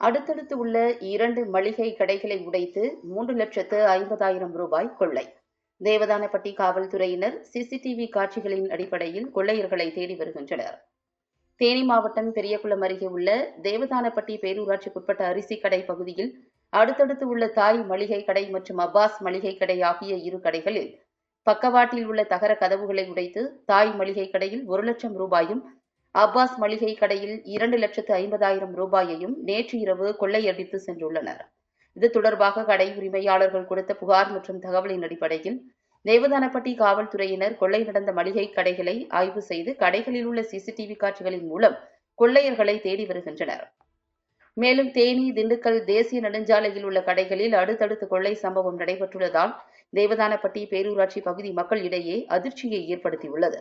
அடுத்தடுத்து உள்ள இரண்டு மளிகை கடைகளை உடைத்து மூன்று லட்சத்து ஐம்பதாயிரம் ரூபாய் கொள்ளை. தேவதானப்பட்டி காவல்துறையினர் சிசிடிவி காட்சிகளின் அடிப்படையில் கொள்ளையர்களை தேடி வருகின்றனர். தேனி மாவட்டம் பெரியகுளம் அருகே உள்ள தேவதானப்பட்டி பேரூராட்சிக்குட்பட்ட அரிசி கடை பகுதியில் அடுத்தடுத்து உள்ள தாய் மளிகை கடை மற்றும் அப்பாஸ் மளிகை கடை ஆகிய இரு கடைகளில் பக்கவாட்டில் உள்ள தகர கதவுகளை உடைத்து தாய் மளிகை கடையில் ஒரு லட்சம் ரூபாயும் அப்பாஸ் மளிகை கடையில் இரண்டு லட்சத்து ஐம்பதாயிரம் ரூபாயையும் நேற்று இரவு கொள்ளையடித்து சென்றுள்ளனர். இது தொடர்பாக கடை உரிமையாளர்கள் கொடுத்த புகார் மற்றும் தகவலின் அடிப்படையில் தேவதானப்பட்டி காவல்துறையினர் கொள்ளை நடந்த மளிகை கடைகளை ஆய்வு செய்து கடைகளில் உள்ள சிசிடிவி காட்சிகளின் மூலம் கொள்ளையர்களை தேடி வருகின்றனர். மேலும் தேனி திண்டுக்கல் தேசிய நெடுஞ்சாலையில் உள்ள கடைகளில் அடுத்தடுத்து கொள்ளை சம்பவம் நடைபெற்றுள்ளதால் தேவதானப்பட்டி பேரூராட்சி பகுதி மக்கள் இடையே அதிர்ச்சியை ஏற்படுத்தியுள்ளது.